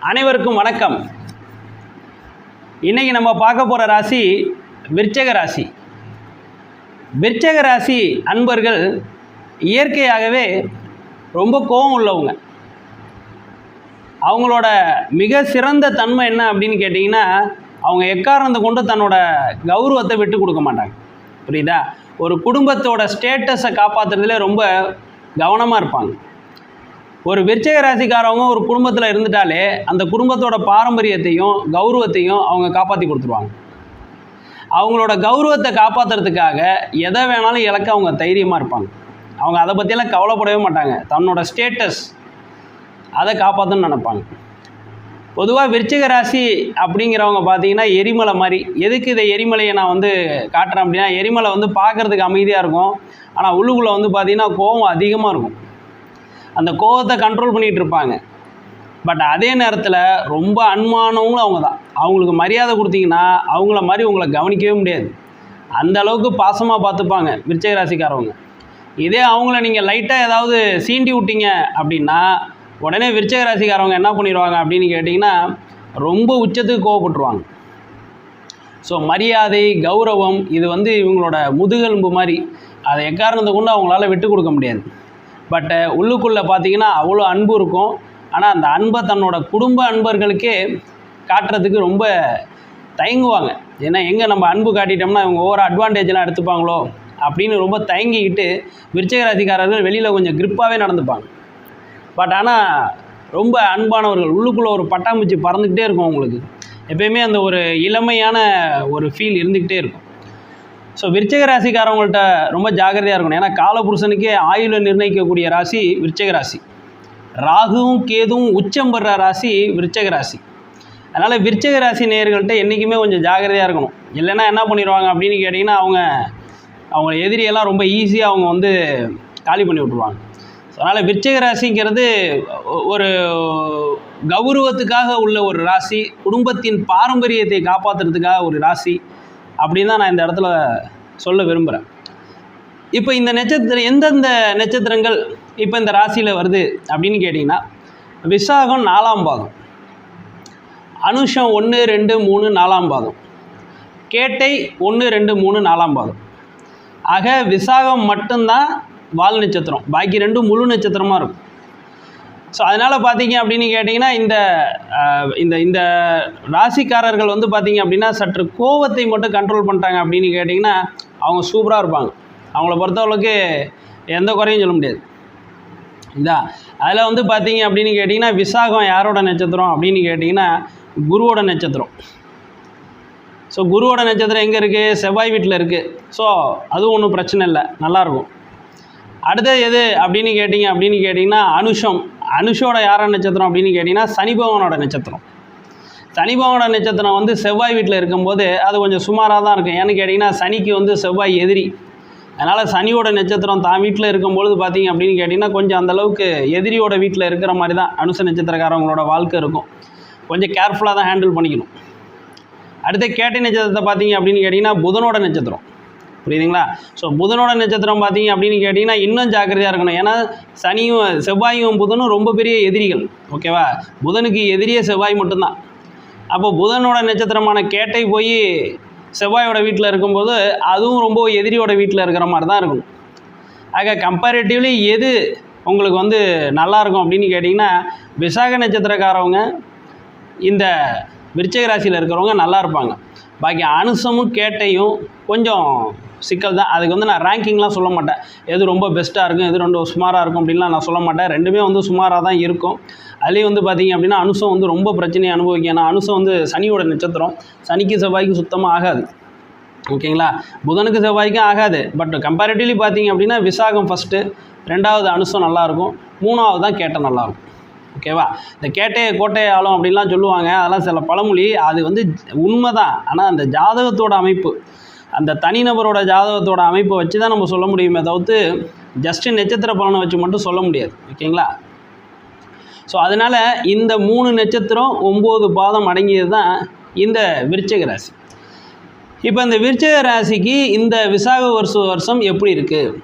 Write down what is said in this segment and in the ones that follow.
அனைவருக்கும் வணக்கம். இன்றைக்கி நம்ம பார்க்க போகிற ராசி விருச்சக ராசி. விருச்சக ராசி அன்பர்கள் இயற்கையாகவே ரொம்ப கோபம் உள்ளவங்க. அவங்களோட மிக சிறந்த தன்மை என்ன அப்படின்னு கேட்டிங்கன்னா அவங்க எக்காரணத்தை கொண்டு தன்னோட கௌரவத்தை விட்டு கொடுக்க மாட்டாங்க. புரியுதா? ஒரு குடும்பத்தோட ஸ்டேட்டஸை காப்பாற்றுறதுல ரொம்ப கவனமாக இருப்பாங்க. ஒரு விருச்சக ராசிக்காரவங்க ஒரு குடும்பத்தில் இருந்துட்டாலே அந்த குடும்பத்தோட பாரம்பரியத்தையும் கௌரவத்தையும் அவங்க காப்பாற்றி கொடுத்துருவாங்க. அவங்களோட கௌரவத்தை காப்பாற்றுறதுக்காக எதை வேணாலும் இழக்க அவங்க தைரியமாக இருப்பாங்க. அவங்க அதை பற்றியெல்லாம் கவலைப்படவே மாட்டாங்க. தன்னோட ஸ்டேட்டஸ் அதை காப்பாற்றணும்னு நினைப்பாங்க. பொதுவாக விருச்சிக ராசி அப்படிங்கிறவங்க பார்த்தீங்கன்னா எரிமலை மாதிரி. எதுக்கு இதை எரிமலையை நான் வந்து காட்டுறேன் அப்படின்னா எரிமலை வந்து பார்க்குறதுக்கு அமைதியாக இருக்கும். ஆனால் உள்ளுக்குள்ளே வந்து பார்த்திங்கன்னா கோபம் அதிகமாக இருக்கும். அந்த கோபத்தை கண்ட்ரோல் பண்ணிகிட்டு இருப்பாங்க. பட் அதே நேரத்தில் ரொம்ப அன்மானவங்களும் அவங்க தான் அவங்களுக்கு மரியாதை கொடுத்தீங்கன்னா அவங்கள மாதிரி உங்களை கவனிக்கவே முடியாது. அந்த அளவுக்கு பாசமாக பார்த்துப்பாங்க விருச்சக ராசிக்காரவங்க. இதே அவங்கள நீங்கள் லைட்டாக ஏதாவது சீண்டி விட்டீங்க அப்படின்னா உடனே விருச்சக ராசிக்காரவங்க என்ன பண்ணிடுவாங்க அப்படின்னு கேட்டிங்கன்னா ரொம்ப உச்சத்துக்கு கோவப்பட்டுருவாங்க. ஸோ மரியாதை கௌரவம் இது வந்து இவங்களோட முதுகெலும்பு மாதிரி அதை எக்காரணத்தை கொண்டு அவங்களால விட்டு கொடுக்க முடியாது. பட்டு உள்ளுக்குள்ளே பார்த்தீங்கன்னா அவ்வளோ அன்பு இருக்கும். ஆனால் அந்த அன்பை தன்னோட குடும்ப அன்பர்களுக்கே காட்டுறதுக்கு ரொம்ப தயங்குவாங்க. ஏன்னா எங்கே நம்ம அன்பு காட்டிட்டோம்னா இவங்க ஒவ்வொரு அட்வான்டேஜ்லாம் எடுத்துப்பாங்களோ? அப்படின்னு ரொம்ப தயங்கிக்கிட்டு விருச்சகராசிக்காரர்கள் வெளியில் கொஞ்சம் கிரிப்பாகவே நடந்துப்பாங்க. பட் ஆனால் ரொம்ப அன்பானவர்கள் உள்ளுக்குள்ளே ஒரு பட்டாம்பூச்சி பறந்துக்கிட்டே இருக்கும் உங்களுக்கு. எப்பயுமே அந்த ஒரு இளமையான ஒரு ஃபீல் இருந்துக்கிட்டே இருக்கும். ஸோ விருச்சிக ராசிக்காரவங்கள்ட்ட ரொம்ப ஜாக்கிரதையாக இருக்கணும். ஏன்னா காலபுருஷனுக்கே ஆயுளை நிர்ணயிக்கக்கூடிய ராசி விருச்சிக ராசி. ராகுவும் கேதுவும் உச்சம் பெற ராசி விருச்சக ராசி. அதனால் விருச்சக ராசி நேர்கள்ட்ட என்றைக்குமே கொஞ்சம் ஜாக்கிரதையாக இருக்கணும். இல்லைன்னா என்ன பண்ணிடுவாங்க அப்படின்னு கேட்டிங்கன்னா அவங்க அவங்க எதிரியெல்லாம் ரொம்ப ஈஸியாக அவங்க வந்து காலி பண்ணி விட்ருவாங்க அதனால் விருச்சக ராசிங்கிறது ஒரு கௌரவத்துக்காக உள்ள ஒரு ராசி குடும்பத்தின் பாரம்பரியத்தை காப்பாற்றுறதுக்காக ஒரு ராசி. அப்படின்னு தான் நான் இந்த இடத்துல சொல்ல விரும்புகிறேன் இப்போ இந்த நட்சத்திரம் எந்தெந்த நட்சத்திரங்கள் இப்போ இந்த ராசியில் வருது அப்படின்னு கேட்டிங்கன்னா விசாகம் நாலாம் பாதம் அனுஷம் ஒன்று ரெண்டு மூணு நாலாம் பாதம் கேட்டை ஒன்று ரெண்டு மூணு நாலாம் பாதம். ஆக விசாகம் மட்டும்தான் வால் நட்சத்திரம். பாக்கி ரெண்டும் முழு நட்சத்திரமாக இருக்கும். ஸோ அதனால் பார்த்தீங்க அப்படின்னு கேட்டிங்கன்னா இந்த இந்த இந்த ராசிக்காரர்கள் வந்து பார்த்தீங்க அப்படின்னா சற்று கோவத்தை மட்டும் கண்ட்ரோல் பண்ணிட்டாங்க அப்படின்னு கேட்டிங்கன்னா அவங்க சூப்பராக இருப்பாங்க. அவங்கள பொறுத்தளவுக்கு எந்த குறையும் சொல்ல முடியாது. இதா அதில் வந்து பார்த்தீங்க அப்படின்னு கேட்டிங்கன்னா விசாகம் யாரோட நட்சத்திரம் அப்படின்னு கேட்டிங்கன்னா குருவோட நட்சத்திரம். ஸோ குருவோட நட்சத்திரம் எங்கே இருக்குது செவ்வாய் வீட்டில் இருக்குது ஸோ அதுவும் ஒன்றும் பிரச்சனை இல்லை. நல்லாயிருக்கும் அடுத்தது எது அப்படின்னு கேட்டிங்க அப்படின்னு கேட்டிங்கன்னா அனுஷம். அனுஷோட யாரோட நட்சத்திரம் அப்படின்னு கேட்டிங்கன்னா சனிபவனோட நட்சத்திரம். சனிபவனோட நட்சத்திரம் வந்து செவ்வாய் வீட்டில் இருக்கும்போது அது கொஞ்சம் சுமாராக தான் இருக்கும். ஏன்னு கேட்டிங்கன்னா சனிக்கு வந்து செவ்வாய் எதிரி. அதனால் சனியோட நட்சத்திரம் தான் வீட்டில் இருக்கும்பொழுது பார்த்தீங்க அப்படின்னு கேட்டிங்கன்னா கொஞ்சம் அந்த அளவுக்கு எதிரியோட வீட்டில் இருக்கிற மாதிரி தான் அனுச நட்சத்திரக்காரவங்களோட வாழ்க்கை இருக்கும். கொஞ்சம் கேர்ஃபுல்லாக தான் ஹேண்டில் பண்ணிக்கணும். அடுத்து கேட்டை நட்சத்திரத்தை பார்த்தீங்க அப்படின்னு கேட்டிங்கன்னா புதனோட நட்சத்திரம். புரியுதுங்களா? ஸோ புதனோட நட்சத்திரம் பார்த்தீங்க அப்படின்னு கேட்டிங்கன்னா இன்னும் ஜாக்கிரதையாக இருக்கணும். ஏன்னா சனியும் செவ்வாயும் புதனும் ரொம்ப பெரிய எதிரிகள். ஓகேவா புதனுக்கு எதிரியே செவ்வாய் மட்டும்தான். அப்போ புதனோட நட்சத்திரமான கேட்டை போய் செவ்வாயோட வீட்டில் இருக்கும்போது அதுவும் ரொம்ப எதிரியோட வீட்டில் இருக்கிற மாதிரி தான் இருக்கும். ஆக கம்பேரிட்டிவ்லி எது உங்களுக்கு வந்து நல்லா இருக்கும் அப்படின்னு கேட்டிங்கன்னா விசாக நட்சத்திரக்காரவங்க இந்த விருச்சிக ராசியில் இருக்கிறவங்க நல்லா இருப்பாங்க. பாக்கி அனுசமும் கேட்டையும் கொஞ்சம் சிக்கல் தான். அதுக்கு வந்து நான் ரேங்கிங்லாம் சொல்ல மாட்டேன். எது ரொம்ப பெஸ்ட்டாக இருக்கும் எது ரொம்ப சுமாராக இருக்கும் அப்படின்லாம் நான் சொல்ல மாட்டேன். ரெண்டுமே வந்து சுமாராக தான் இருக்கும். அதுலேயும் வந்து பார்த்தீங்க அப்படின்னா அனுசம் வந்து ரொம்ப பிரச்சனையை அனுபவிக்கும். ஏன்னா அனுசம் வந்து சனியோட நட்சத்திரம். சனிக்கு செவ்வாய்க்கு சுத்தமாக ஆகாது. ஓகேங்களா? புதனுக்கு செவ்வாய்க்கும் ஆகாது. பட் கம்பேரிட்டிவ்லி பார்த்தீங்க அப்படின்னா விசாகம் ஃபஸ்ட்டு ரெண்டாவது அனுசம் நல்லாயிருக்கும் மூணாவது தான் கேட்ட நல்லாயிருக்கும் ஓகேவா? இந்த கேட்டையை கோட்டையை ஆளும் அப்படின்லாம் சொல்லுவாங்க. அதெல்லாம் சில பழமொழி. அது வந்து உண்மை தான் ஆனால் அந்த ஜாதகத்தோட அமைப்பு அந்த தனிநபரோட ஜாதகத்தோட அமைப்பை வச்சு தான் நம்ம சொல்ல முடியுமே தவிர்த்து ஜஸ்ட்டு நட்சத்திர பலனை வச்சு மட்டும் சொல்ல முடியாது. ஓகேங்களா? ஸோ அதனால் இந்த மூணு நட்சத்திரம் ஒம்பது பாதம் அடங்கியது தான் இந்த விருச்சக ராசி. இப்போ இந்த விருச்சக ராசிக்கு இந்த விசாக வருஷ வருஷம் எப்படி இருக்குது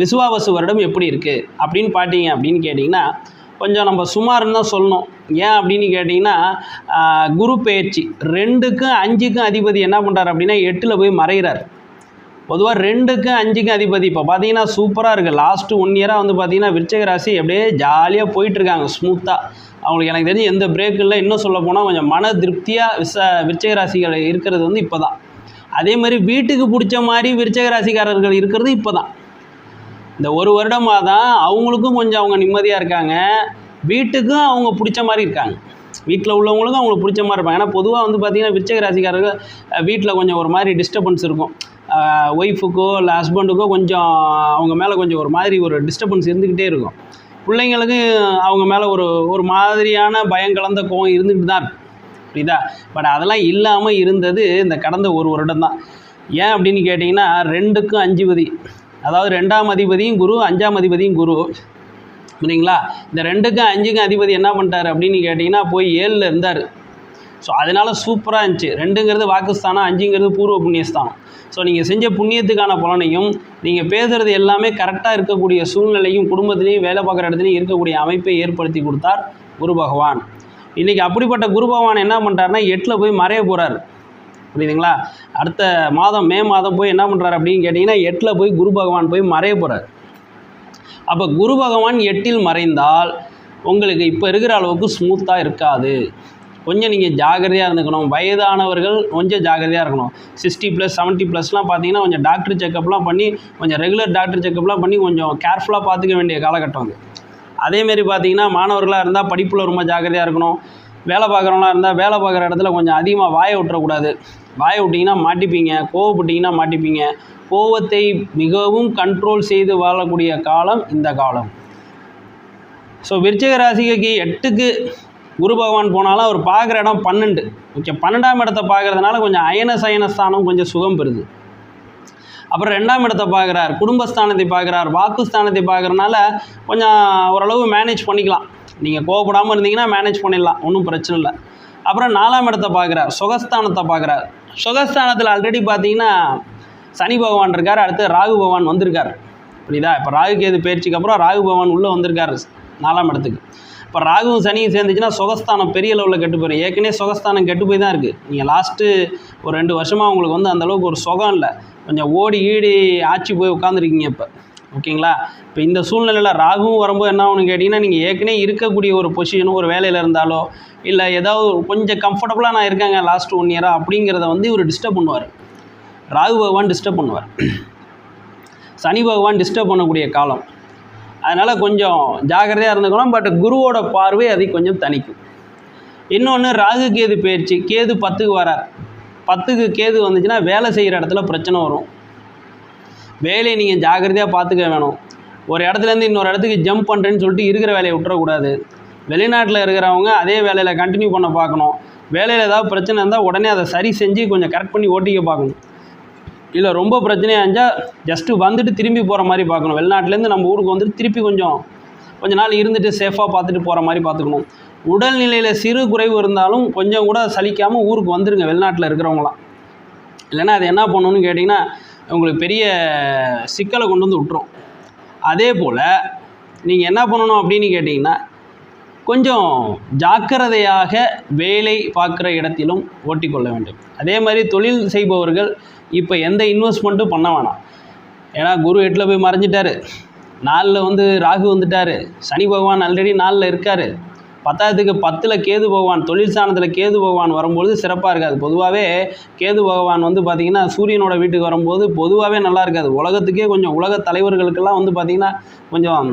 விசுவாவசு வருடம் எப்படி இருக்குது அப்படின்னு பார்த்தீங்க அப்படின்னு கேட்டிங்கன்னா கொஞ்சம் நம்ம சுமார்னு தான் சொல்லணும். ஏன் அப்படின்னு கேட்டிங்கன்னா குரு பயிற்சி ரெண்டுக்கும் அஞ்சுக்கும் அதிபதி என்ன பண்ணுறார் அப்படின்னா எட்டில் போய் மறைகிறார் பொதுவாக ரெண்டுக்கும் அஞ்சுக்கும் அதிபதி. இப்போ பார்த்தீங்கன்னா சூப்பராக இருக்குது லாஸ்ட்டு ஒன் இயராக வந்து பார்த்தீங்கன்னா விருச்சக ராசி அப்படியே ஜாலியாக போயிட்டுருக்காங்க ஸ்மூத்தாக அவங்களுக்கு எனக்கு தெரிஞ்சு எந்த பிரேக் இல்லை. இன்னும் சொல்ல போனால் கொஞ்சம் மன திருப்தியாக விச விருச்சக ராசிகள் இருக்கிறது வந்து இப்போ தான் அதே மாதிரி வீட்டுக்கு பிடிச்ச மாதிரி விருச்சக ராசிக்காரர்கள் இருக்கிறது இப்போ தான் இந்த ஒரு வருடமாக தான் அவங்களுக்கும் கொஞ்சம் அவங்க நிம்மதியாக இருக்காங்க. வீட்டுக்கும் அவங்க பிடிச்ச மாதிரி இருக்காங்க. வீட்டில் உள்ளவங்களுக்கும் அவங்களுக்கு பிடிச்ச மாதிரி இருப்பாங்க. ஏன்னா பொதுவாக வந்து பார்த்திங்கன்னா விருச்சக ராசிக்காரர்கள் வீட்டில் கொஞ்சம் ஒரு மாதிரி டிஸ்டர்பன்ஸ் இருக்கும். ஒய்ஃபுக்கோ இல்லை ஹஸ்பண்டுக்கோ கொஞ்சம் அவங்க மேலே கொஞ்சம் ஒரு மாதிரி ஒரு டிஸ்டர்பன்ஸ் இருந்துக்கிட்டே இருக்கும். பிள்ளைங்களுக்கு அவங்க மேலே ஒரு ஒரு மாதிரியான பயம் கலந்த கோவம் இருந்துக்கிட்டு தான் இருக்கும். புரியுதா? பட் அதெல்லாம் இல்லாமல் இருந்தது இந்த கடந்த ஒரு வருடம் தான். ஏன் அப்படின்னு கேட்டிங்கன்னா ரெண்டுக்கும் அஞ்சு பதி அதாவது ரெண்டாம் அதிபதியும் குரு அஞ்சாம் அதிபதியும் குரு. புரியுங்களா இந்த ரெண்டுக்கும் அஞ்சுக்கும் அதிபதி என்ன பண்ணிட்டாரு அப்படின்னு கேட்டிங்கன்னா போய் ஏழில் இருந்தார். ஸோ அதனால சூப்பராக இருந்துச்சு. ரெண்டுங்கிறது வாக்குஸ்தானம் அஞ்சுங்கிறது பூர்வ புண்ணியஸ்தானம். ஸோ நீங்கள் செஞ்ச புண்ணியத்துக்கான பலனையும் நீங்கள் பேசுகிறது எல்லாமே கரெக்டாக இருக்கக்கூடிய சூழ்நிலையும் குடும்பத்திலையும் வேலை பார்க்குற இடத்துலையும் இருக்கக்கூடிய அமைப்பை ஏற்படுத்தி கொடுத்தார் குரு பகவான். இன்றைக்கி அப்படிப்பட்ட குரு பகவான் என்ன பண்ணுறாருன்னா எட்டில் போய் மறைய போகிறார் புரியுதுங்களா? அடுத்த மாதம் மே மாதம் போய் என்ன பண்ணுறாரு அப்படின்னு கேட்டிங்கன்னா எட்டில் போய் குரு பகவான் போய் மறைய போகிறார் அப்போ குரு பகவான் எட்டில் மறைந்தால் உங்களுக்கு இப்போ இருக்கிற அளவுக்கு ஸ்மூத்தாக இருக்காது. கொஞ்சம் நீங்கள் ஜாகிரதையாக இருந்துக்கணும். வயதானவர்கள் கொஞ்சம் ஜாகிரதையாக இருக்கணும். சிக்ஸ்டி ப்ளஸ் செவன்ட்டி ப்ளஸ்லாம் பார்த்தீங்கன்னா கொஞ்சம் டாக்டர் செக்கப்லாம் பண்ணி கொஞ்சம் ரெகுலர் டாக்டர் செக்கப்லாம் பண்ணி கொஞ்சம் கேர்ஃபுல்லாக பார்த்துக்க வேண்டிய காலகட்டம் அது. அதேமாரி பார்த்தீங்கன்னா மாணவர்களாக இருந்தால் படிப்பில் ரொம்ப ஜாக்கிரதையாக இருக்கணும். வேலை பார்க்குறவங்களா இருந்தால் வேலை பார்க்குற இடத்துல கொஞ்சம் அதிகமாக வாயை விட்டுறக்கூடாது. வாயை விட்டிங்கன்னா மாட்டிப்பீங்க கோவப்பட்டிங்கன்னா மாட்டிப்பீங்க. கோவத்தை மிகவும் கண்ட்ரோல் செய்து வாழக்கூடிய காலம் இந்த காலம். ஸோ விருச்சிக ராசிக்கு எட்டுக்கு குரு பகவான் போனாலும் அவர் பார்க்குற இடம் பன்னெண்டு. ஓகே பன்னெண்டாம் இடத்த பார்க்குறதுனால கொஞ்சம் அயன சயனஸ்தானம் கொஞ்சம் சுகம் பெறுது. அப்புறம் ரெண்டாம் இடத்தை பார்க்குறார் குடும்பஸ்தானத்தை பார்க்குறார் வாக்குஸ்தானத்தை பார்க்குறனால கொஞ்சம் ஓரளவு மேனேஜ் பண்ணிக்கலாம். நீங்கள் கோவப்படாமல் இருந்தீங்கன்னா மேனேஜ் பண்ணிடலாம் ஒன்றும் பிரச்சனை இல்லை. அப்புறம் நாலாம் இடத்தை பார்க்குறார் சுகஸ்தானத்தை பார்க்குறார். சுகஸ்தானத்தில் ஆல்ரெடி பார்த்தீங்கன்னா சனி பகவான் இருக்கார் அடுத்து ராகு பகவான் வந்திருக்கார். புரியுதா? இப்போ ராகு கேது பயிற்சிக்கு அப்புறம் ராகு பகவான் உள்ளே வந்திருக்காரு நாலாம் இடத்துக்கு. இப்போ ராகுவும் சனியும் சேர்ந்துச்சுன்னா சுகஸ்தானம் பெரிய லெவலில் கெட்டு போயிடும் ஏற்கனவே சுகஸ்தானம் கெட்டு போய் தான் இருக்குது நீங்கள் லாஸ்ட்டு ஒரு ரெண்டு வருஷமாக உங்களுக்கு வந்து அந்த அளவுக்கு ஒரு சுகம் இல்லை. கொஞ்சம் ஓடி ஈடி ஆட்சி போய் உட்காந்துருக்கீங்க இப்போ. ஓகேங்களா? இப்போ இந்த சூழ்நிலையில் ராகுவும் வரும்போது என்ன ஆகும்னு கேட்டிங்கன்னா நீங்கள் ஏற்கனவே இருக்கக்கூடிய ஒரு பொசிஷனும் ஒரு வேலையில் இருந்தாலோ இல்லை ஏதாவது கொஞ்சம் கம்ஃபர்டபுளாக நான் இருக்கேங்க லாஸ்ட் ஒன் இயராக அப்படிங்கிறத வந்து இவர் டிஸ்டர்ப் பண்ணுவார். ராகு பகவான் டிஸ்டர்ப் பண்ணுவார். சனி பகவான் டிஸ்டர்ப் பண்ணக்கூடிய காலம். அதனால் கொஞ்சம் ஜாக்கிரதையாக இருந்துக்கணும் பட் குருவோட பார்வை அதை கொஞ்சம் தணிக்கும். இன்னொன்று ராகு கேது பயிற்சி கேது பத்துக்கு வரார். பத்துக்கு கேது வந்துச்சுன்னா வேலை செய்கிற இடத்துல பிரச்சனை வரும். வேலையை நீங்கள் ஜாக்கிரதையாக பார்த்துக்க வேணும். ஒரு இடத்துலேருந்து இன்னொரு இடத்துக்கு ஜம்ப் பண்ணுறேன்னு சொல்லிட்டு இருக்கிற வேலையை விட்டுறக்கூடாது. வெளிநாட்டில் இருக்கிறவங்க அதே வேலையில் கண்டினியூ பண்ண பார்க்கணும். வேலையில் ஏதாவது பிரச்சனை இருந்தால் உடனே அதை சரி செஞ்சு கொஞ்சம் கரெக்ட் பண்ணி ஓட்டிக்க பார்க்கணும். இல்லை ரொம்ப பிரச்சனையாக இருந்தால் ஜஸ்ட்டு வந்துட்டு திரும்பி போகிற மாதிரி பார்க்கணும். வெளிநாட்டிலேருந்து நம்ம ஊருக்கு வந்துட்டு திருப்பி கொஞ்சம் கொஞ்ச நாள் இருந்துட்டு சேஃபாக பார்த்துட்டு போகிற மாதிரி பார்த்துக்கணும். உடல்நிலையில் சிறு குறைவு இருந்தாலும் கொஞ்சம் கூட சலிக்காமல் ஊருக்கு வந்துடுங்க வெளிநாட்டில் இருக்கிறவங்களாம் இல்லைன்னா அது என்ன பண்ணணும்னு கேட்டிங்கன்னா உங்களுக்கு பெரிய சிக்கலை கொண்டு வந்து விட்டுரும். அதே போல் நீங்கள் என்ன பண்ணணும் அப்படின்னு கேட்டிங்கன்னா கொஞ்சம் ஜாக்கிரதையாக வேலை பார்க்குற இடத்திலும் ஓட்டிக்கொள்ள வேண்டும். அதே மாதிரி தொழில் செய்பவர்கள் இப்போ எந்த இன்வெஸ்ட்மெண்ட்டும் பண்ண வேணாம். ஏன்னா குரு எட்டில் போய் மறைஞ்சிட்டாரு. நாளில் வந்து ராகு வந்துட்டார். சனி பகவான் ஆல்ரெடி நாளில் இருக்கார். பத்தாயிரத்துக்கு பத்தில் கேது பகவான் தொழில் ஸ்தானத்தில் கேது பகவான் வரும்பொழுது சிறப்பாக இருக்காது. பொதுவாகவே கேது பகவான் வந்து பார்த்திங்கன்னா சூரியனோட வீட்டுக்கு வரும்போது பொதுவாகவே நல்லா இருக்காது. உலகத்துக்கே கொஞ்சம் உலக தலைவர்களுக்கெல்லாம் வந்து பார்த்திங்கன்னா கொஞ்சம்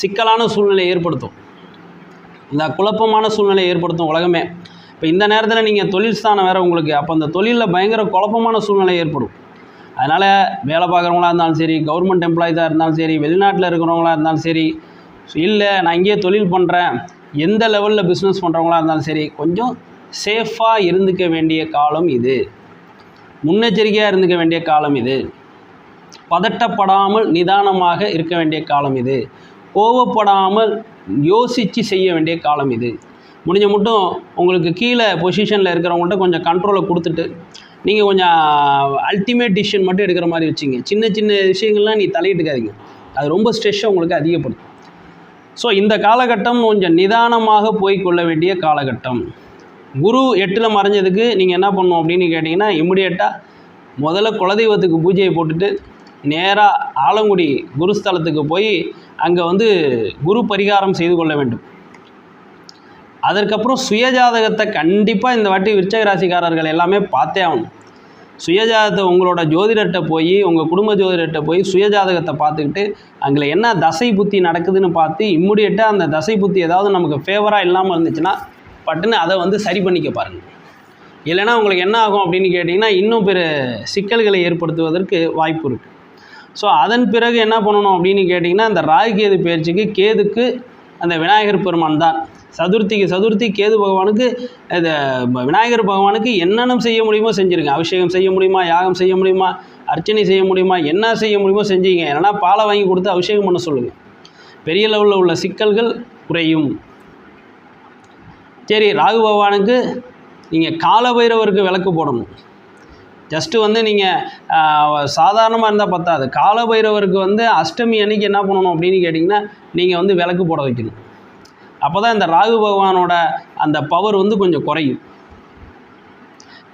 சிக்கலான சூழ்நிலை ஏற்படுத்தும். இந்த குழப்பமான சூழ்நிலை ஏற்படுத்தும் உலகமே. இப்போ இந்த நேரத்தில் நீங்கள் தொழில் ஸ்தானம் வேறு உங்களுக்கு அப்போ அந்த தொழிலில் பயங்கர குழப்பமான சூழ்நிலை ஏற்படும். அதனால் வேலை பார்க்குறவங்களா இருந்தாலும் சரி கவர்மெண்ட் எம்ப்ளாயிஸாக இருந்தாலும் சரி வெளிநாட்டில் இருக்கிறவங்களா இருந்தாலும் சரி இல்லை நான் இங்கேயே தொழில் பண்ணுறேன் எந்த லெவலில் பிஸ்னஸ் பண்ணுறவங்களா இருந்தாலும் சரி கொஞ்சம் சேஃபாக இருந்துக்க வேண்டிய காலம் இது. முன்னெச்சரிக்கையாக இருந்துக்க வேண்டிய காலம் இது. பதட்டப்படாமல் நிதானமாக இருக்க வேண்டிய காலம் இது. கோவப்படாமல் யோசித்து செய்ய வேண்டிய காலம் இது. முடிஞ்ச மட்டும் உங்களுக்கு கீழே பொசிஷனில் இருக்கிறவங்கள்ட்ட கொஞ்சம் கண்ட்ரோலை கொடுத்துட்டு நீங்கள் கொஞ்சம் அல்டிமேட் டிசிஷன் மட்டும் எடுக்கிற மாதிரி வச்சுங்க. சின்ன சின்ன விஷயங்கள்லாம் நீ தலையிட்டுக்காதீங்க. அது ரொம்ப ஸ்ட்ரெஸ்ஸை உங்களுக்கு அதிகப்படுத்தும். ஸோ இந்த காலகட்டம் கொஞ்சம் நிதானமாக போய் கொள்ள வேண்டிய காலகட்டம். குரு எட்டில் மறைஞ்சதுக்கு நீங்கள் என்ன பண்ணணும் அப்படின்னு கேட்டிங்கன்னா இம்மிடியட்டாக முதல்ல குலதெய்வத்துக்கு பூஜையை போட்டுட்டு நேராக ஆலங்குடி குருஸ்தலத்துக்கு போய் அங்கே வந்து குரு பரிகாரம் செய்து கொள்ள வேண்டும். அதற்கப்புறம் சுயஜாதகத்தை கண்டிப்பாக இந்த வாட்டி விருச்சக ராசிக்காரர்கள் எல்லாமே பார்த்தே ஆகணும். சுயஜாதகத்தை உங்களோட ஜோதிடர்கிட்ட போய் உங்கள் குடும்ப ஜோதிடர்கிட்ட போய் சுயஜாதகத்தை பார்த்துக்கிட்டு அங்கே என்ன தசை புத்தி நடக்குதுன்னு பார்த்து இம்முடியட்டாக அந்த தசை புத்தி ஏதாவது நமக்கு ஃபேவராக இல்லாமல் இருந்துச்சுன்னா பட்டுன்னு அதை வந்து சரி பண்ணிக்க பாருங்கள் இல்லைன்னா உங்களுக்கு என்ன ஆகும் அப்படின்னு கேட்டிங்கன்னா இன்னும் பிற சிக்கல்களை ஏற்படுத்துவதற்கு வாய்ப்பு இருக்குது ஸோ அதன் பிறகு என்ன பண்ணணும் அப்படின்னு கேட்டிங்கன்னா இந்த ராகு கேது பயிற்சிக்கு கேதுக்கு அந்த விநாயகர் பெருமான் தான் சதுர்த்திக்கு சதுர்த்தி கேது பகவானுக்கு இது விநாயகர் பகவானுக்கு என்னென்ன செய்ய முடியுமோ செஞ்சுருங்க. அபிஷேகம் செய்ய முடியுமா? யாகம் செய்ய முடியுமா? அர்ச்சனை செய்ய முடியுமா? என்ன செய்ய முடியுமோ செஞ்சீங்க. இல்லைன்னா பாலை வாங்கி கொடுத்து அபிஷேகம் பண்ண சொல்லுங்கள் பெரிய லெவலில் உள்ள சிக்கல்கள் குறையும். சரி ராகு பகவானுக்கு நீங்கள் காலபைரவருக்கு விளக்கு போடணும். ஜஸ்ட்டு வந்து நீங்கள் சாதாரணமாக இருந்தால் பத்தாது. காலபைரவருக்கு வந்து அஷ்டமி அன்னைக்கு என்ன பண்ணணும் அப்படின்னு கேட்டிங்கன்னா நீங்கள் வந்து விளக்கு போட வைக்கணும். அப்போ தான் இந்த ராகு பகவானோட அந்த பவர் வந்து கொஞ்சம் குறையும்.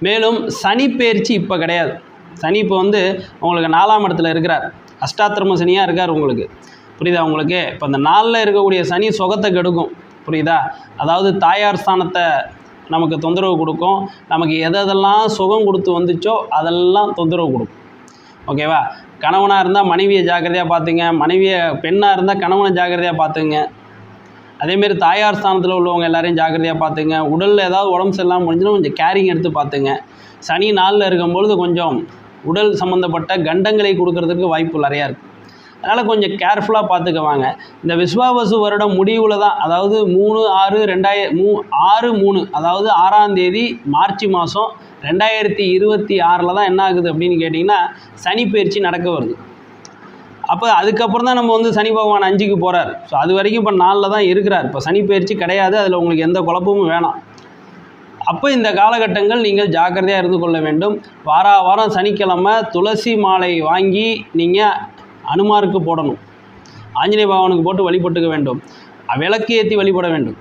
மேலும் சனி பயிற்சி இப்போ கிடையாது. சனி இப்போ வந்து உங்களுக்கு நாலாம் இடத்துல இருக்கிறார். அஷ்டாத்திரம சனியாக இருக்கார் உங்களுக்கு. புரியுதா உங்களுக்கு? இப்போ இந்த நாளில் இருக்கக்கூடிய சனி சுகத்தை கெடுக்கும். புரியுதா? அதாவது தாயார் ஸ்தானத்தை நமக்கு தொந்தரவு கொடுக்கும். நமக்கு எதெல்லாம் சுகம் கொடுத்து வந்துச்சோ அதெல்லாம் தொந்தரவு கொடுக்கும். ஓகேவா? கணவனாக இருந்தால் மனைவியை ஜாக்கிரதையாக பார்த்துங்க. மனைவியை பெண்ணாக இருந்தால் கணவனை ஜாக்கிரதையாக பார்த்துங்க. அதேமாரி தாயார் ஸ்தானத்தில் உள்ளவங்க எல்லாரையும் ஜாக்கிரதையாக பார்த்துங்க. உடலில் ஏதாவது உடம்பு சரியில்லாமல் முடிஞ்சுன்னா கொஞ்சம் கேரிங் எடுத்து பார்த்துங்க. சனி நாளில் இருக்கும்பொழுது கொஞ்சம் உடல் சம்மந்தப்பட்ட கண்டங்களை கொடுக்கறதுக்கு வாய்ப்பு நிறையா இருக்குது அதனால் கொஞ்சம் கேர்ஃபுல்லாக பார்த்துக்குவாங்க. இந்த விஸ்வாவசு வருடம் முடிவில் தான் அதாவது மூணு ஆறு ரெண்டாயிர மூ ஆறு மூணு அதாவது ஆறாம் தேதி மார்ச் மாதம் ரெண்டாயிரத்தி இருபத்தி ஆறில் தான் என்ன ஆகுது அப்படின்னு கேட்டிங்கன்னா சனி பயிற்சி நடக்க வருது. அப்போ அதுக்கப்புறம் தான் நம்ம வந்து சனி பகவான் அஞ்சுக்கு போகிறார் ஸோ அது வரைக்கும் இப்போ நாளில் தான் இருக்கிறார். இப்போ சனி பயிற்சி கிடையாது அதில் உங்களுக்கு எந்த குழப்பமும் வேணாம். அப்போ இந்த காலகட்டங்கள் நீங்கள் ஜாக்கிரதையாக இருந்து கொள்ள வேண்டும். வாரா வாரம் சனிக்கிழமை துளசி மாலை வாங்கி நீங்கள் அனுமாருக்கு போடணும். ஆஞ்சநேய பகவானுக்கு போட்டு வழிபட்டுக்க வேண்டும். விளக்கு ஏற்றி வழிபட வேண்டும்.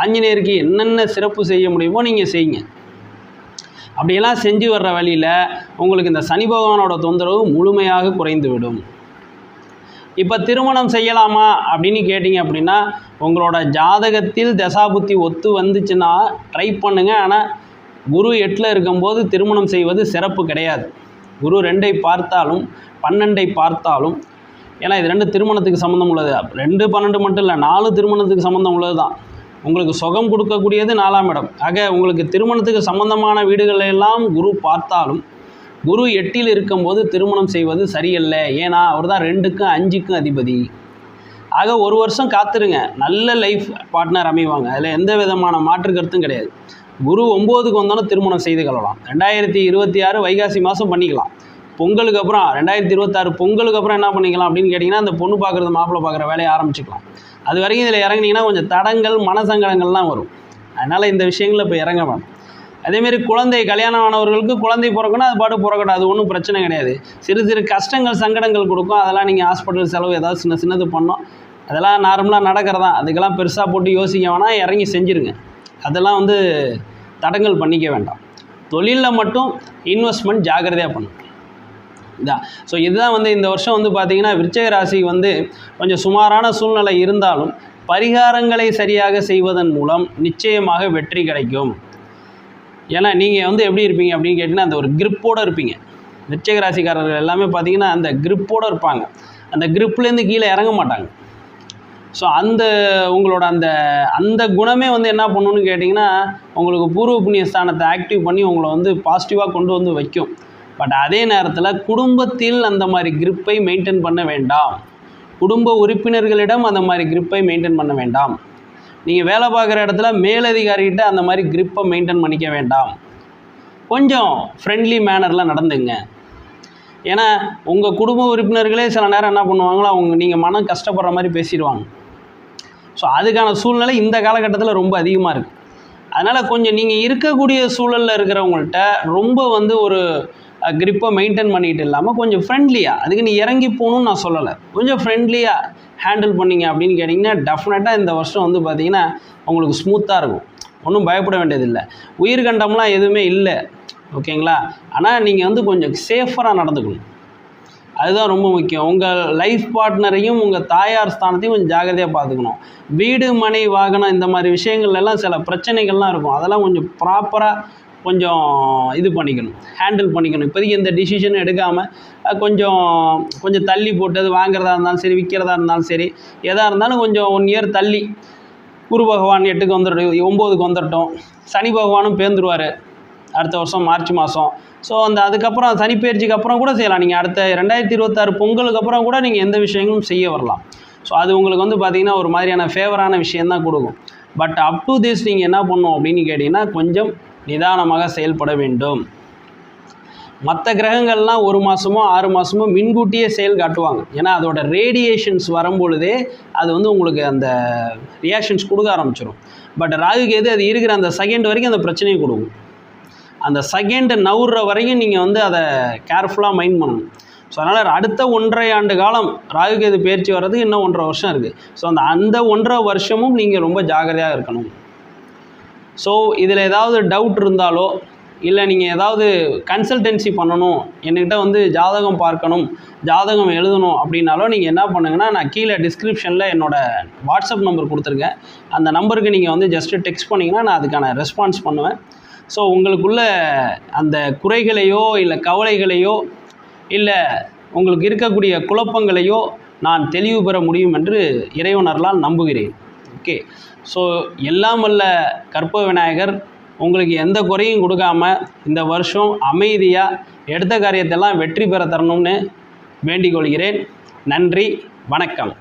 ஆஞ்சநேயருக்கு என்னென்ன சிறப்பு செய்ய முடியுமோ நீங்கள் செய்யுங்க. அப்படியெல்லாம் செஞ்சு வர்ற வழியில் உங்களுக்கு இந்த சனி பகவானோட தொந்தரவு முழுமையாக குறைந்து விடும் இப்போ திருமணம் செய்யலாமா அப்படின்னு கேட்டிங்க அப்படின்னா உங்களோட ஜாதகத்தில் தசாபுத்தி ஒத்து வந்துச்சுன்னா ட்ரை பண்ணுங்கள் ஆனால் குரு எட்டில் இருக்கும்போது திருமணம் செய்வது சிறப்பு கிடையாது. குரு ரெண்டை பார்த்தாலும் பன்னெண்டை பார்த்தாலும் ஏன்னா இது ரெண்டு திருமணத்துக்கு சம்மந்தம் உள்ளது. ரெண்டு பன்னெண்டு மட்டும் இல்லை நாலு திருமணத்துக்கு சம்மந்தம் உள்ளது தான் உங்களுக்கு சுகம் கொடுக்கக்கூடியது நாலாம் இடம். ஆக உங்களுக்கு திருமணத்துக்கு சம்பந்தமான வீடுகளெல்லாம் குரு பார்த்தாலும் குரு எட்டில் இருக்கும்போது திருமணம் செய்வது சரியல்ல. ஏன்னா அவர் தான் ரெண்டுக்கும் அஞ்சுக்கும் அதிபதி. ஆக ஒரு வருஷம் காத்துருங்க. நல்ல லைஃப் பார்ட்னர் அமைவாங்க. அதில் எந்த விதமான மாற்று கருத்தும் கிடையாது. குரு ஒம்போதுக்கு வந்தோன்னே திருமணம் செய்து கொள்ளலாம். ரெண்டாயிரத்தி இருபத்தி ஆறு வைகாசி மாதம் பண்ணிக்கலாம். பொங்கலுக்கு அப்புறம் ரெண்டாயிரத்தி இருபத்தாறு பொங்கலுக்கு அப்புறம் என்ன பண்ணிக்கலாம் அப்படின்னு கேட்டிங்கன்னா அந்த பொண்ணு பார்க்குறது மாப்பிள்ளை பார்க்குற வேலையை ஆரம்பிச்சுக்கலாம். அது வரைக்கும் இதில் இறங்குனீங்கன்னா கொஞ்சம் தடங்கள் மனசங்கடங்கள்லாம் வரும். அதனால் இந்த விஷயங்களில் இப்போ இறங்க வேணும். அதேமாரி குழந்தை கல்யாணம் ஆனவர்களுக்கு குழந்தை பிறக்கணும் அது பாட்டு பிறக்கணும் அது ஒன்றும் பிரச்சனை கிடையாது. சிறு சிறு கஷ்டங்கள் சங்கடங்கள் கொடுக்கும். அதெல்லாம் நீங்கள் ஹாஸ்பிட்டல் செலவு ஏதாவது சின்ன சின்னது பண்ணோம் அதெல்லாம் நார்மலாக நடக்கிறதான் அதுக்கெல்லாம் பெருசாக போட்டு யோசிக்க வேணாம். இறங்கி செஞ்சுருங்க. அதெல்லாம் வந்து தடங்கல் பண்ணிக்க வேண்டாம். தொழிலில் மட்டும் இன்வெஸ்ட்மெண்ட் ஜாக்கிரதையாக பண்ணும் இதான் ஸோ இதுதான் வந்து இந்த வருஷம் வந்து பார்த்திங்கன்னா விருச்சக ராசி வந்து கொஞ்சம் சுமாரான சூழ்நிலை இருந்தாலும் பரிகாரங்களை சரியாக செய்வதன் மூலம் நிச்சயமாக வெற்றி கிடைக்கும். ஏன்னா நீங்கள் வந்து எப்படி இருப்பீங்க அப்படின்னு கேட்டிங்கன்னா அந்த ஒரு கிரிப்போடு இருப்பீங்க. நிச்சய ராசிக்காரர்கள் எல்லாமே பார்த்தீங்கன்னா அந்த கிரிப்போடு இருப்பாங்க. அந்த கிரிப்லேருந்து கீழே இறங்க மாட்டாங்க. ஸோ அந்த உங்களோட அந்த அந்த குணமே வந்து என்ன பண்ணுன்னு கேட்டிங்கன்னா உங்களுக்கு பூர்வ புண்ணிய ஸ்தானத்தை ஆக்டிவ் பண்ணி உங்களை வந்து பாசிட்டிவாக கொண்டு வந்து வைக்கும். பட் அதே நேரத்தில் குடும்பத்தில் அந்த மாதிரி கிரிப்பை மெயின்டைன் பண்ண வேண்டாம். குடும்ப உறுப்பினர்களிடம் அந்த மாதிரி கிரிப்பை மெயின்டைன் பண்ண வேண்டாம். நீங்கள் வேலை பார்க்குற இடத்துல மேலதிகாரிகிட்ட அந்த மாதிரி கிரிப்பை மெயின்டைன் பண்ணிக்க வேண்டாம். கொஞ்சம் ஃப்ரெண்ட்லி மேனரில் நடந்துங்க. ஏன்னா உங்கள் குடும்ப உறுப்பினர்களே சில நேரம் என்ன பண்ணுவாங்களோ அவங்க நீங்கள் மனம் கஷ்டப்படுற மாதிரி பேசிடுவாங்க. ஸோ அதுக்கான சூழ்நிலை இந்த காலகட்டத்தில் ரொம்ப அதிகமாக இருக்குது அதனால் கொஞ்சம் நீங்கள் இருக்கக்கூடிய சூழலில் இருக்கிறவங்கள்ட்ட ரொம்ப வந்து ஒரு கிரிப்பை மெயின்டைன் பண்ணிகிட்டு இல்லாமல் கொஞ்சம் ஃப்ரெண்ட்லியாக அதுக்கு நீ இறங்கி போகணும்னு நான் சொல்லலை. கொஞ்சம் ஃப்ரெண்ட்லியாக ஹேண்டில் பண்ணிங்க அப்படின்னு கேட்டிங்கன்னா டெஃபினட்டாக இந்த வருஷம் வந்து பார்த்தீங்கன்னா உங்களுக்கு ஸ்மூத்தாக இருக்கும். ஒன்றும் பயப்பட வேண்டியதில்லை. உயிர்கண்டம்லாம் எதுவுமே இல்லை. ஓகேங்களா? ஆனால் நீங்கள் வந்து கொஞ்சம் சேஃபராக நடந்துக்கணும். அதுதான் ரொம்ப முக்கியம். உங்கள் லைஃப் பார்ட்னரையும் உங்கள் தாயார் ஸ்தானத்தையும் கொஞ்சம் ஜாகிரதையாக பார்த்துக்கணும். வீடு மனை வாகனம் இந்த மாதிரி விஷயங்கள்லாம் சில பிரச்சனைகள்லாம் இருக்கும். அதெல்லாம் கொஞ்சம் ப்ராப்பராக கொஞ்சம் இது பண்ணிக்கணும். ஹேண்டில் பண்ணிக்கணும். இப்போதைக்கு எந்த டிசிஷன் எடுக்காமல் கொஞ்சம் கொஞ்சம் தள்ளி போட்டு அது வாங்குறதா இருந்தாலும் சரி விற்கிறதா இருந்தாலும் சரி எதாக இருந்தாலும் கொஞ்சம் ஒன் இயர் தள்ளி குரு பகவான் எட்டுக்கு வந்துடும் ஒம்போதுக்கு வந்துட்டோம் சனி பகவானும் பேந்துருவார். அடுத்த வருஷம் மார்ச் மாதம் ஸோ அந்த அதுக்கப்புறம் சனிப்பயிற்சிக்கு அப்புறம் கூட செய்யலாம். நீங்கள் அடுத்த ரெண்டாயிரத்தி இருபத்தாறு பொங்கலுக்கு அப்புறம் கூட நீங்கள் எந்த விஷயங்களும் செய்ய வரலாம். ஸோ அது உங்களுக்கு வந்து பார்த்திங்கன்னா ஒரு மாதிரியான ஃபேவரான விஷயந்தான் கொடுக்கும். பட் அப் டு திஸ் நீங்கள் என்ன பண்ணும் அப்படின்னு கேட்டிங்கன்னா கொஞ்சம் நிதானமாக செயல்பட வேண்டும். மற்ற கிரகங்கள்லாம் ஒரு மாதமோ ஆறு மாதமோ மின்கூட்டியே செயல் காட்டுவாங்க. ஏன்னா அதோட ரேடியேஷன்ஸ் வரும்பொழுதே அது வந்து உங்களுக்கு அந்த ரியாக்ஷன்ஸ் கொடுக்க ஆரம்பிச்சிடும் பட் ராகு கேது அது இருக்கிற அந்த செகண்ட் வரைக்கும் அந்த பிரச்சனையை கொடுக்கும். அந்த செகண்ட் நவுற வரைக்கும் நீங்கள் வந்து அதை கேர்ஃபுல்லாக மைண்ட் பண்ணணும். ஸோ அதனால் அடுத்த ஒன்றரை ஆண்டு காலம் ராகுகேது பயிற்சி வர்றதுக்கு இன்னும் ஒன்றரை வருஷம் இருக்குது ஸோ அந்த அந்த ஒன்றரை வருஷமும் நீங்கள் ரொம்ப ஜாகிரதையாக இருக்கணும். ஸோ இதில் ஏதாவது டவுட் இருந்தாலோ இல்லை நீங்கள் ஏதாவது கன்சல்டென்சி பண்ணணும் என்கிட்ட வந்து ஜாதகம் பார்க்கணும் ஜாதகம் எழுதணும் அப்படின்னாலும் நீங்கள் என்ன பண்ணுங்கன்னா நான் கீழே டிஸ்கிரிப்ஷனில் என்னோடய வாட்ஸ்அப் நம்பர் கொடுத்துருக்கேன். அந்த நம்பருக்கு நீங்கள் வந்து ஜஸ்ட்டு டெக்ஸ்ட் பண்ணிங்கன்னா நான் அதுக்கான ரெஸ்பான்ஸ் பண்ணுவேன். ஸோ உங்களுக்குள்ள அந்த குறைகளையோ இல்லை கவலைகளையோ இல்லை உங்களுக்கு இருக்கக்கூடிய குழப்பங்களையோ நான் தெளிவு பெற முடியும் என்று இறைவனர்களால் நம்புகிறேன். ஓகே ஸோ எல்லாம் வல்ல கற்ப விநாயகர் உங்களுக்கு எந்த குறையும் கொடுக்காம இந்த வருஷம் அமைதியாக எடுத்த காரியத்தெல்லாம் வெற்றி பெற தரணும்னு வேண்டிக் கொள்கிறேன். நன்றி வணக்கம்.